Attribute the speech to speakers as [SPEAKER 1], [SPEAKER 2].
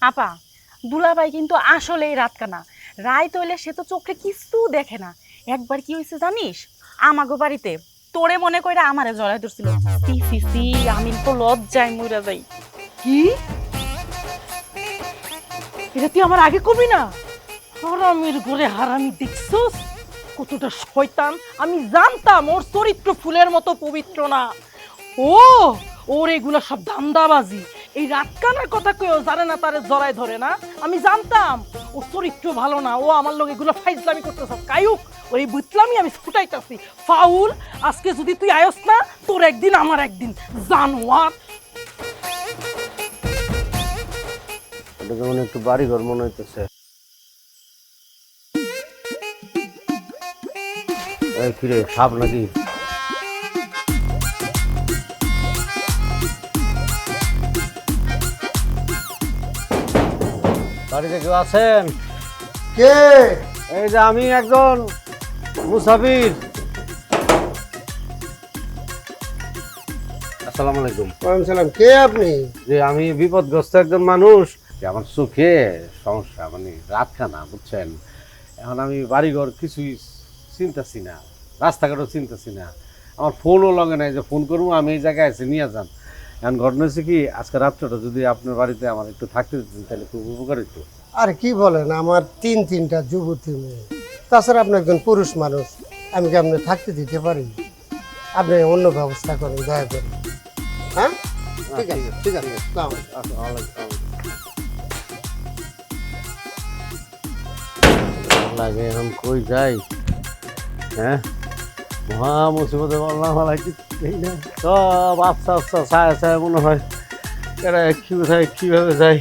[SPEAKER 1] আপা, দুলাভাই কিন্তু আসলেই রাতকানা। রায় তৈলে সে তো চোখে কিছু দেখে না। একবার কি হয়েছে জানিস? আমাগো বাড়িতে। তোরে মনে করে আমারে জড়াই ধরছিল। আমি তো লজ্জায় মরে যাই।
[SPEAKER 2] কি? এটা তুই আমার আগে কবি না? হারামির ঘরে হারামি দেখছস? কতটা শয়তান। আমি জানতাম ওর চরিত্র ফুলের মতো পবিত্র না। ও, ওর এগুলো সব ধান্দাবাজি। এই রাতকানার কথা কেউ জানে না তারে জড়ায় ধরে না? আমি জানতাম, ও চরিত্র ভালো না, ও আমার লোক এগুলো ফাইজলামি করতেছ। কায়ুক ওই বুতলামি আমি ছুটাইতাছি। ফাউল, আজকে যদি তুই আয়স না, তোর একদিন, আমার একদিন। জানোয়ার।
[SPEAKER 3] এটা যেমন একটু বাড়ি ঘর মনে হইতেছে। কিরে, সাপ নাকি? বাড়িতে কেউ আছেন?
[SPEAKER 4] কে?
[SPEAKER 3] এই যে আমি একজন মুসাফির। আসসালামু আলাইকুম।
[SPEAKER 4] ওয়ালাইকুম সালাম। কে আপনি?
[SPEAKER 3] যে আমি বিপদগ্রস্ত একজন মানুষ যে আমার চোখে সমস্যা মানে রাতখানা বুঝছেন? এখন আমি বাড়িঘর কিছুই চিনতেছি না রাস্তাঘাটও চিনতেছি না। আমার ফোনও লগে নাই যে ফোন করব আমি এই জায়গায় এসে নিয়ে যান। এখন ঘটনা হচ্ছে কি আজকে রাত্রটা যদি আপনার বাড়িতে আমার একটু থাকতে দিতেন তাহলে খুব উপকার হতো
[SPEAKER 4] আর কি বলেন আমার তিন তিনটা যুবতী মেয়ে। তাছাড়া আপনি একজন পুরুষ মানুষ আমি কি আপনি থাকতে দিতে পারি? আপনি অন্য ব্যবস্থা করেন দয়া করে। হ্যাঁ? ঠিক আছে ঠিক আছে।
[SPEAKER 3] লাগে এখন কই যাই? হ্যাঁ? মহা মুসিবতে বললাম, আমার কিছুই না। সব আস্তে আস্তে ছায়া ছায়া মনে হয় এটা কি কোথায় কীভাবে যাই